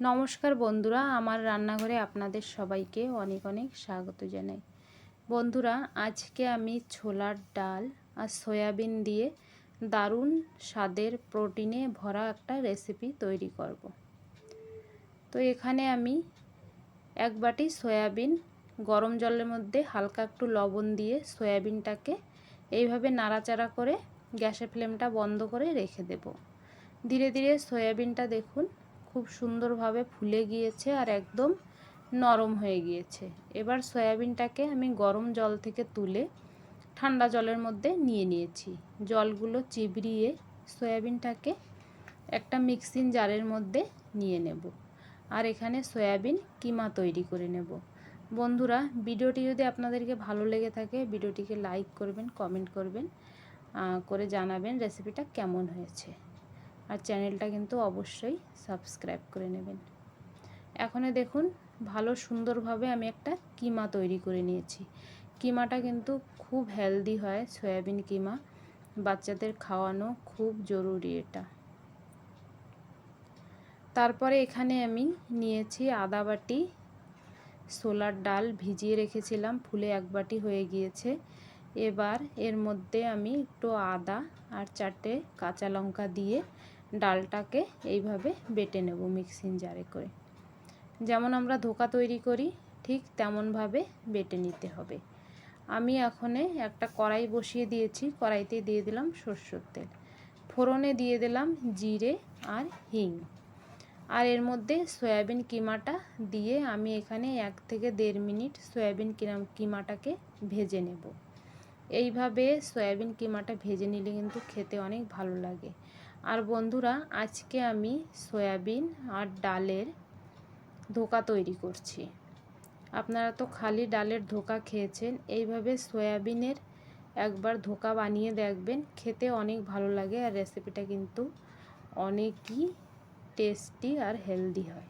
নমস্কার বন্ধুরা, আমার রান্নাঘরে আপনাদের সবাইকে অনেক অনেক স্বাগত জানাই বন্ধুরা, আজকে আমি ছোলার ডাল আর সয়াবিন দিয়ে দারুণ স্বাদের প্রোটিনে ভরা একটা রেসিপি তৈরি করব। তো এখানে আমি এক বাটি সয়াবিন, গরম জলের মধ্যে হালকা একটু লবণ দিয়ে সয়াবিনটাকে এইভাবে নাড়াচাড়া করে গ্যাসের ফ্লেমটা বন্ধ করে রেখে দেব ধীরে ধীরে সয়াবিনটা দেখুন খুব সুন্দরভাবে ফুলে গিয়েছে আর একদম নরম হয়ে গিয়েছে। এবার সয়াবিনটাকে আমি গরম জল থেকে তুলে ঠান্ডা জলের মধ্যে নিয়ে নিয়েছি। জলগুলো চিবড়িয়ে সয়াবিনটাকে একটা মিক্সিং জারের মধ্যে নিয়ে নেব আর এখানে সয়াবিন কিমা তৈরি করে নেব। বন্ধুরা, ভিডিওটি যদি আপনাদেরকে ভালো লেগে থাকে, ভিডিওটিকে লাইক করবেন, কমেন্ট করবেন করে জানাবেন রেসিপিটা কেমন হয়েছে। আর চ্যানেলটা কিন্তু অবশ্যই সাবস্ক্রাইব করে নেবেন। এখনে দেখুন, ভালো সুন্দরভাবে আমি একটা কিমা তৈরি করে নিয়েছি। কিমাটা কিন্তু খুব হেলদি হয়, সয়াবিন কিমা। বাচ্চাদের খাওয়ানো খুব জরুরি এটা। তারপরে এখানে আমি নিয়েছি আদা বাটি। সোলার ডাল ভিজিয়ে রেখেছিলাম, ফুলে এক বাটি হয়ে গিয়েছে। এবার এর মধ্যে আমি একটু আদা আর চারটে কাঁচা লঙ্কা দিয়ে ডালটাকে এইভাবে বেটে নেব মিক্সিং জারে করে। যেমন আমরা ধোকা তৈরি করি, ঠিক তেমনভাবে বেটে নিতে হবে। আমি এখনে একটা কড়াই বসিয়ে দিয়েছি, কড়াইতে দিয়ে দিলাম সর্ষের তেল। ফোড়নে দিয়ে দিলাম জিরে আর হিং। আর এর মধ্যে সয়াবিন কিমাটা দিয়ে আমি এখানে এক থেকে দেড় মিনিট সয়াবিন কিমাটাকে ভেজে নেব। এইভাবে সয়াবিন কিমাটা ভেজে নিলে কিন্তু খেতে অনেক ভালো লাগে। আর বন্ধুরা, আজকে আমি সয়াবিন আর ডালের ধোকা তৈরি করছি। আপনারা তো খালি ডালের ধোকা খেয়েছেন, এইভাবে সয়াবিনের একবার ধোকা বানিয়ে দেখবেন, খেতে অনেক ভালো লাগে আর রেসিপিটা কিন্তু অনেকই টেস্টি আর হেলদি হয়।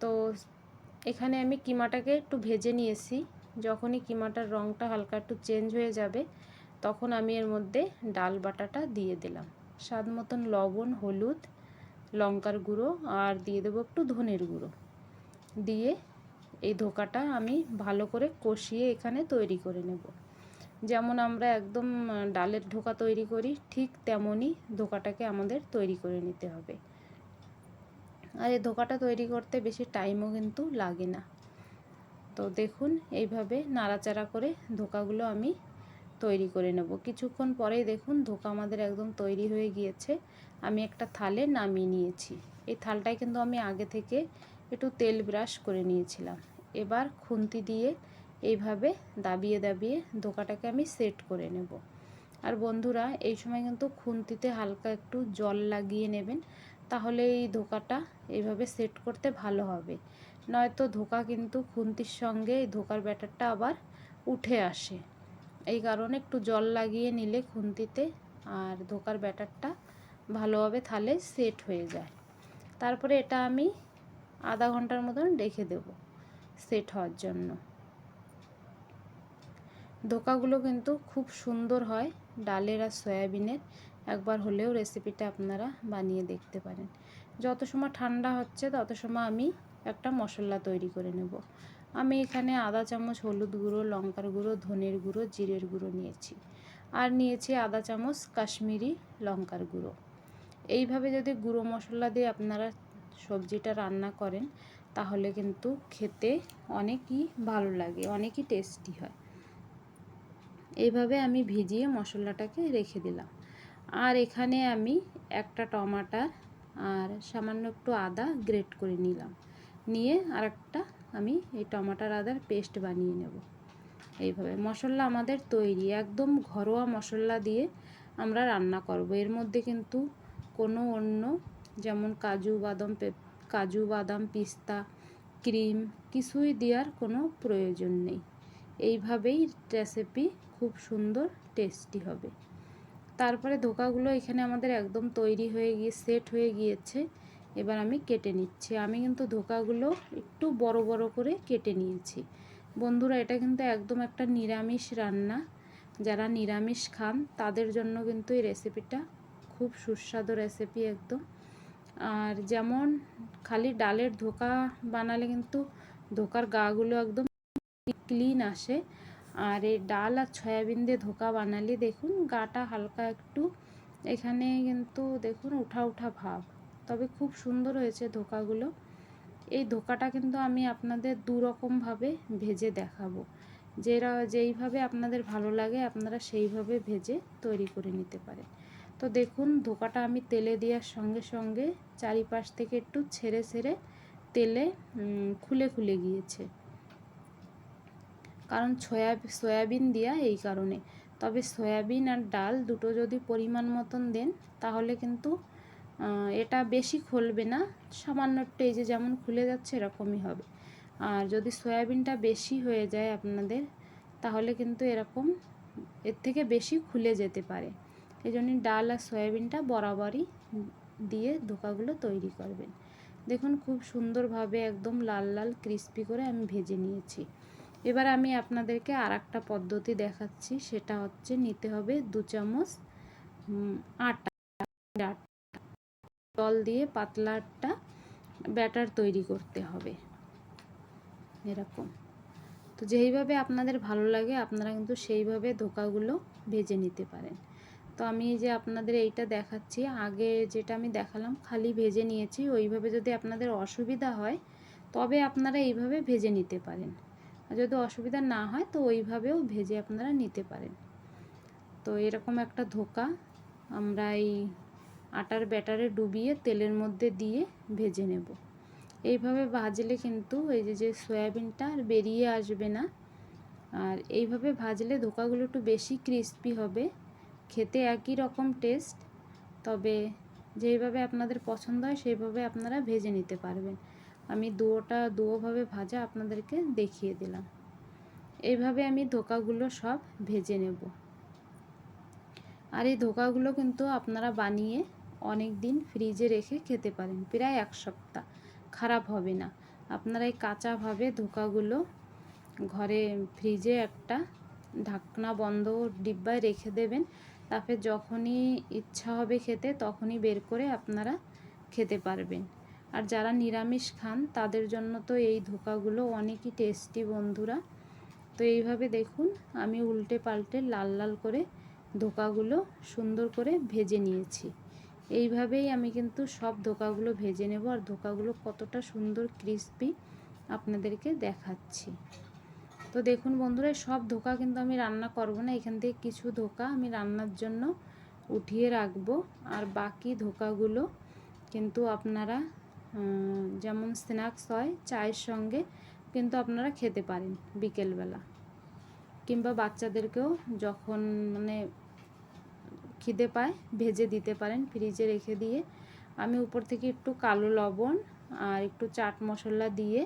তো এখানে আমি কিমাটাকে একটু ভেজে নিয়েছি, যখনই কিমাটার রঙটা হালকা একটু চেঞ্জ হয়ে যাবে, তখন আমি এর মধ্যে ডাল বাটাটা দিয়ে দিলাম। স্বাদ মতন লবণ, হলুদ, লঙ্কার গুঁড়ো, আর দিয়ে দেবো একটু ধনের গুঁড়ো। দিয়ে এই ধোকাটা আমি ভালো করে কষিয়ে এখানে তৈরি করে নেব। যেমন আমরা একদম ডালের ধোকা তৈরি করি, ঠিক তেমনই ধোকাটাকে আমাদের তৈরি করে নিতে হবে। আর এই ধোকাটা তৈরি করতে বেশি টাইমও কিন্তু লাগে না। তো দেখুন, এইভাবে নাড়াচাড়া করে ধোকাগুলো আমি তৈরি করে নেব। কিছুক্ষণ পরেই দেখুন ধোকা আমাদের একদম তৈরি হয়ে গিয়েছে। আমি একটা থালে নামিয়ে নিয়েছি। এই থালটায় কিন্তু আমি আগে থেকে একটু তেল ব্রাশ করে নিয়েছিলাম। এবার খুন্তি দিয়ে এইভাবে দাবিয়ে দাবিয়ে ধোকাটাকে আমি সেট করে নেব। আর বন্ধুরা, এই সময় কিন্তু খুন্তিতে হালকা একটু জল লাগিয়ে নেবেন, তাহলে এই ধোকাটা এইভাবে সেট করতে ভালো হবে। নয়তো ধোকা কিন্তু খুন্তির সঙ্গে এই ধোকার ব্যাটারটা আবার উঠে আসে। এই কারণে একটু জল লাগিয়ে নিলে খুন্তিতে আর ধোকার ব্যাটারটা ভালোভাবে থালে সেট হয়ে যায়। তারপরে এটা আমি আধা ঘণ্টার মতন রেখে দেব সেট হওয়ার জন্য। ধোকাগুলো কিন্তু খুব সুন্দর হয় ডালের আর সয়াবিনের। একবার হলেও রেসিপিটা আপনারা বানিয়ে দেখতে পারেন। যত সময় ঠান্ডা হচ্ছে তত সময় আমি একটা মশলা তৈরি করে নেব। আমি এখানে আধা চামচ, হলুদ গুঁড়ো, লঙ্কার গুঁড়ো, ধনের গুঁড়ো, জিরের গুঁড়ো নিয়েছি। আর নিয়েছি আধা চামচ, কাশ্মীরি লঙ্কার গুঁড়ো। এইভাবে যদি গুঁড়ো মশলা দিয়ে আপনারা সবজিটা রান্না করেন, তাহলে কিন্তু খেতে অনেকই ভালো লাগে, অনেকই টেস্টি হয়। এইভাবে আমি ভিজিয়ে মশলাটাকে রেখে দিলাম। আর এখানে আমি একটা টমাটার আর সামান্য একটু আদা গ্রেট করে নিলাম। নিয়ে আর একটা আমি এই টমাটার আদার পেস্ট বানিয়ে নেব। এইভাবে মশলা আমাদের তৈরি, একদম ঘরোয়া মশলা দিয়ে আমরা রান্না করব। এর মধ্যে কিন্তু কোনো অন্য যেমন কাজু বাদাম কাজু বাদাম, পিস্তা, ক্রিম কিছুই দেওয়ার কোনো প্রয়োজন নেই। এইভাবেই রেসিপি খুব সুন্দর, টেস্টি হবে। তারপরে ধোকাগুলো এখানে আমাদের একদম তৈরি হয়ে গিয়ে, সেট হয়ে গিয়েছে। এবার আমি কেটে নিচ্ছি। আমি কিন্তু ধোকাগুলো একটু বড় বড় করে কেটে নিয়েছি। বন্ধুরা, এটা কিন্তু একদম একটা নিরামিষ রান্না। যারা নিরামিষ খান, তাদের জন্য কিন্তু এই রেসিপিটা খুব সুস্বাদু রেসিপি একদম। আর যেমন খালি ডালের ধোকা বানালে কিন্তু ধোকার গাগুলো একদম ক্লিন আসে। আর এই ডাল আর সয়াবিন দিয়ে ধোকা বানালে দেখুন, গাটা হালকা একটু এখানে কিন্তু দেখুন উঠা উঠা ভাব। তবে খুব সুন্দর হয়েছে ধোকাগুলো। এই ধোকাটা কিন্তু আমি আপনাদের দু রকমভাবে ভেজে দেখাবো। যেরা, যেইভাবে আপনাদের ভালো লাগে আপনারা সেইভাবে ভেজে তৈরি করে নিতে পারেন। তো দেখুন, ধোকাটা আমি তেলে দেওয়ার সঙ্গে সঙ্গে চারিপাশ থেকে একটু ছেড়ে ছেড়ে তেলে খুলে খুলে গিয়েছে। কারণ সয়া, সয়াবিন দেওয়া এই কারণে। তবে সয়াবিন আর ডাল দুটো যদি পরিমাণ মতন দেন, তাহলে কিন্তু এটা বেশি খুলবে না। সামান্য এই যে যেমন খুলে যাচ্ছে এরকমই হবে। আর যদি সয়াবিনটা বেশি হয়ে যায় আপনাদের, তাহলে কিন্তু এরকম এর থেকে বেশি খুলে যেতে পারে। এই জন্য ডাল আর সয়াবিনটা বরাবরই দিয়ে ধোকাগুলো তৈরি করবেন। দেখুন খুব সুন্দরভাবে একদম লাল লাল ক্রিস্পি করে আমি ভেজে নিয়েছি। এবার আমি আপনাদেরকে আর একটা পদ্ধতি দেখাচ্ছি, সেটা হচ্ছে নিতে হবে দু চামচ আটা। জল দিয়ে পাতলাটা ব্যাটার তৈরি করতে হবে। এরকম। তো যেইভাবে আপনাদের ভালো লাগে, আপনারা কিন্তু সেইভাবে ধোকাগুলো ভেজে নিতে পারেন। তো আমি যে আপনাদের এইটা দেখাচ্ছি, আগে যেটা আমি দেখালাম খালি ভেজে নিয়েছি, ওইভাবে যদি আপনাদের অসুবিধা হয়, তবে আপনারা এইভাবে ভেজে নিতে পারেন। আর যদি অসুবিধা না হয়, তো ওইভাবেও ভেজে আপনারা নিতে পারেন। তো এরকম একটা ধোকা আমরা এই আটার ব্যাটারে ডুবিয়ে তেলের মধ্যে দিয়ে ভেজে নেব। এইভাবে ভাজলে কিন্তু এই যে যে সয়াবিনটা আর বেরিয়ে আসবে না। আর এইভাবে ভাজলে ধোকাগুলো একটু বেশি ক্রিস্পি হবে। খেতে একই রকম টেস্ট তবে যেইভাবে আপনাদের পছন্দ হয় সেইভাবে আপনারা ভেজে নিতে পারবেন। আমি দুয়োটা, দুয়োভাবে ভাজা আপনাদেরকে দেখিয়ে দিলাম। এইভাবে আমি ধোকাগুলো সব ভেজে নেব। আর এই ধোকাগুলো কিন্তু আপনারা বানিয়ে অনেক দিন ফ্রিজে রেখে খেতে পারেন, প্রায় এক সপ্তাহ। খারাপ হবে না। আপনারা এই কাঁচাভাবে ধোকাগুলো ঘরে ফ্রিজে একটা ঢাকনা বন্ধ ডিব্বায় রেখে দেবেন, তারপরে যখনই ইচ্ছা হবে খেতে তখনই বের করে আপনারা খেতে পারবেন। আর যারা নিরামিষ খান, তাদের জন্য তো এই ধোকাগুলো অনেকই টেস্টি বন্ধুরা। তো এইভাবে দেখুন, আমি উল্টে পাল্টে লাল লাল করে ধোকাগুলো সুন্দর করে ভেজে নিয়েছি। এইভাবেই আমি কিন্তু সব ধোকাগুলো ভেজে নেব আর ধোকাগুলো কতটা সুন্দর ক্রিস্পি আপনাদেরকে দেখাচ্ছি। তো দেখুন বন্ধুরা, সব ধোকা কিন্তু আমি রান্না করব না, এখান থেকে কিছু ধোকা আমি রান্নার জন্য উঠিয়ে রাখব। আর বাকি ধোকাগুলো কিন্তু আপনারা যেমন স্ন্যাক্স হয়, চায়ের সঙ্গে কিন্তু আপনারা খেতে পারেন বিকেলবেলা। কিংবা বাচ্চাদেরকেও যখন মানে খিদে পায়, ভেজে দিতে পারেন ফ্রিজে রেখে দিয়ে। আমি উপর থেকে একটু কালো লবণ আর একটু চাট মশলা দিয়ে,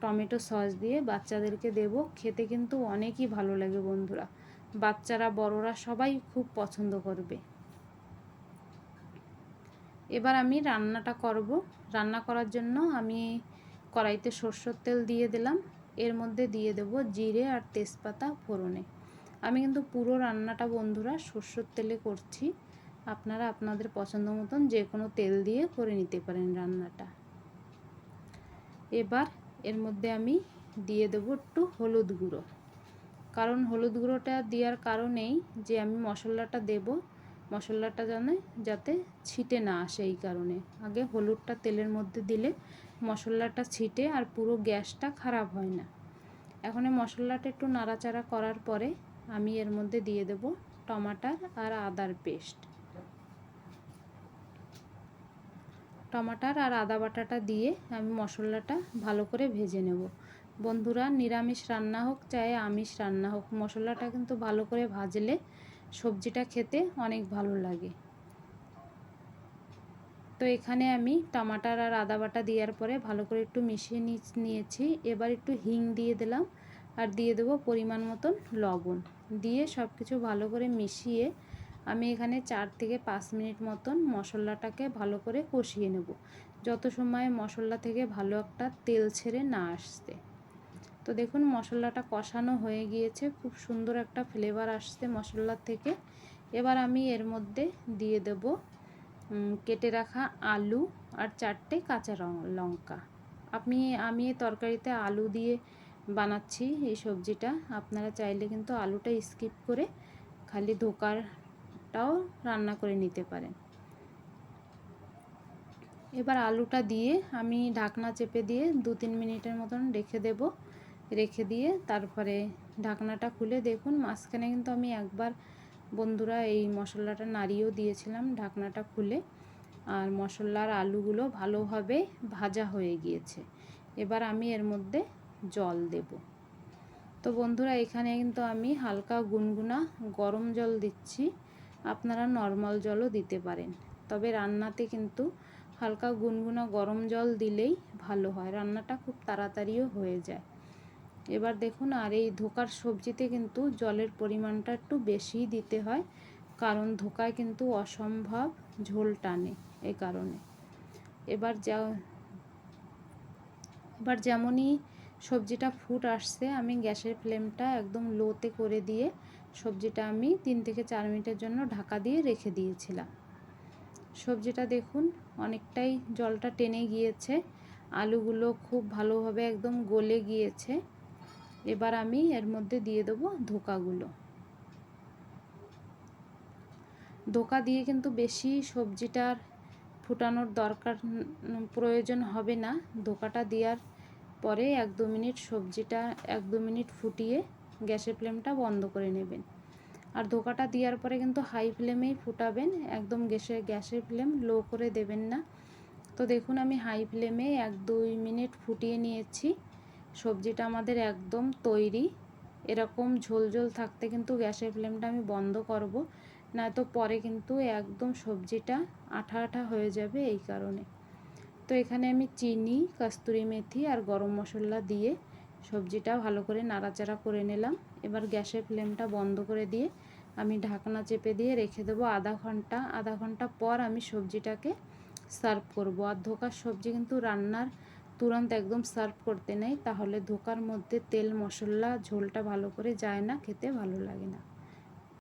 টমেটো সস দিয়ে বাচ্চাদেরকে দেব। খেতে কিন্তু অনেকই ভালো লাগে বন্ধুরা। বাচ্চারা, বড়রা সবাই খুব পছন্দ করবে। এবার আমি রান্নাটা করব। রান্না করার জন্য আমি কড়াইতে সর্ষের তেল দিয়ে দিলাম। এর মধ্যে দিয়ে দেব জিরে আর তেজপাতা ফোড়নে। আমি কিন্তু পুরো রান্নাটা, বন্ধুরা, সর্ষের তেলে করছি। আপনারা আপনাদের পছন্দ মতন যে কোনো তেল দিয়ে করে নিতে পারেন রান্নাটা। এবার এর মধ্যে আমি দিয়ে দেবো একটু হলুদ গুঁড়ো। কারণ হলুদ গুঁড়োটা দেওয়ার কারণেই যে আমি মশলাটা দেব, মশলাটা যেন যাতে ছিটে না আসে এই কারণে। আগে হলুদটা তেলের মধ্যে দিলে মশলাটা ছিটে আর পুরো গ্যাসটা খারাপ হয় না। এখন মশলাটা একটু নাড়াচাড়া করার পরে আমি এর মধ্যে দিয়ে দেব টমাটার আর আদার পেস্ট। টমাটার আর আদা বাটাটা দিয়ে আমি মশলাটা ভালো করে ভেজে নেব। বন্ধুরা, নিরামিষ রান্না হোক চাই আমিষ রান্না হোক, মশলাটা কিন্তু ভালো করে ভাজলে সবজিটা খেতে অনেক ভালো লাগে। তো এখানে আমি টমাটার আর আদা বাটা দেওয়ার পরে ভালো করে একটু মিশিয়ে নিয়েছি। এবার একটু হিং দিয়ে দিলাম আর দিয়ে দেবো পরিমাণ মতন লবণ। দিয়ে সব কিছু ভালো করে মিশিয়ে আমি এখানে চার থেকে পাঁচ মিনিট মতন মশলাটাকে ভালো করে কষিয়ে নেব। যত সময় মশলা থেকে ভালো একটা তেল ছেড়ে না আসতে। তো দেখুন মশলাটা কষানো হয়ে গিয়েছে, খুব সুন্দর একটা ফ্লেভার আসছে মশলার থেকে। এবার আমি এর মধ্যে দিয়ে দেব কেটে রাখা আলু আর চারটে কাঁচা লঙ্কা। আপনি, আমি তরকারিতে আলু দিয়ে বানাচ্ছি এই সবজিটা। আপনারা চাইলে কিন্তু আলুটা স্কিপ করে খালি ধোকারটাও রান্না করে নিতে পারেন। এবার আলুটা দিয়ে আমি ঢাকনা চেপে দিয়ে দু তিন মিনিটের মতন রেখে দেব। রেখে দিয়ে তারপরে ঢাকনাটা খুলে দেখুন, মাঝখানে কিন্তু আমি একবার বন্ধুরা এই মশলাটা নাড়িয়েও দিয়েছিলাম ঢাকনাটা খুলে। আর মশলার আলুগুলো ভালোভাবে ভাজা হয়ে গিয়েছে। এবার আমি এর মধ্যে জল দেব। তো বন্ধুরা, এখানে কিন্তু আমি হালকা গুনগুনা গরম জল দিচ্ছি। আপনারা নর্মাল জলও দিতে পারেন। তবে রান্নাতে কিন্তু হালকা গুনগুনা গরম জল দিলেই ভালো হয়। রান্নাটা খুব তাড়াতাড়িও হয়ে যায়। এবার দেখুন, আর এই ধোকার সবজিতে কিন্তু জলের পরিমাণটা একটু বেশিই দিতে হয়। কারণ ধোকায় কিন্তু অসম্ভব ঝোল টানে এই কারণে। এবার যা, এবার যেমনই সবজিটা ফুট আসছে, আমি গ্যাসের ফ্লেমটা একদম লোতে করে দিয়ে সবজিটা আমি তিন থেকে চার মিনিটের জন্য ঢাকা দিয়ে রেখে দিয়েছিলাম। সবজিটা দেখুন অনেকটাই জলটা টেনে গিয়েছে, আলুগুলো খুব ভালোভাবে একদম গলে গিয়েছে। এবার আমি এর মধ্যে দিয়ে দেবো ধোকাগুলো। ধোকা দিয়ে কিন্তু বেশি সবজিটার ফুটানোর দরকার প্রয়োজন হবে না। ধোকাটা দেওয়ার পরে এক দু মিনিট সবজিটা এক দু মিনিট ফুটিয়ে গ্যাসের ফ্লেমটা বন্ধ করে নেবেন। আর ধোকাটা দেওয়ার পরে কিন্তু হাই ফ্লেমেই ফুটাবেন, একদম গ্যাসের গ্যাসের ফ্লেম লো করে দেবেন না। তো দেখুন আমি হাই ফ্লেমে এক দুই মিনিট ফুটিয়ে নিয়েছি। সবজিটা আমাদের একদম তৈরি। এরকম ঝোল ঝোল থাকতে কিন্তু গ্যাসের ফ্লেমটা আমি বন্ধ করব। নয়তো পরে কিন্তু একদম সবজিটা আঠা আঠা হয়ে যাবে এই কারণে। তো এখানে আমি চিনি, কস্তুরি মেথি আর গরম মশলা দিয়ে সবজিটা ভালো করে নাড়াচাড়া করে নিলাম। এবার গ্যাসের ফ্লেমটা বন্ধ করে দিয়ে আমি ঢাকনা চেপে দিয়ে রেখে দেবো আধা ঘণ্টা। আধা ঘণ্টা পর আমি সবজিটাকে সার্ভ করব। আর ধোকার সবজি কিন্তু রান্নার তুরন্ত একদম সার্ভ করতে নেই, তাহলে ধোকার মধ্যে তেল মশলা ঝোলটা ভালো করে যায় না, খেতে ভালো লাগে না।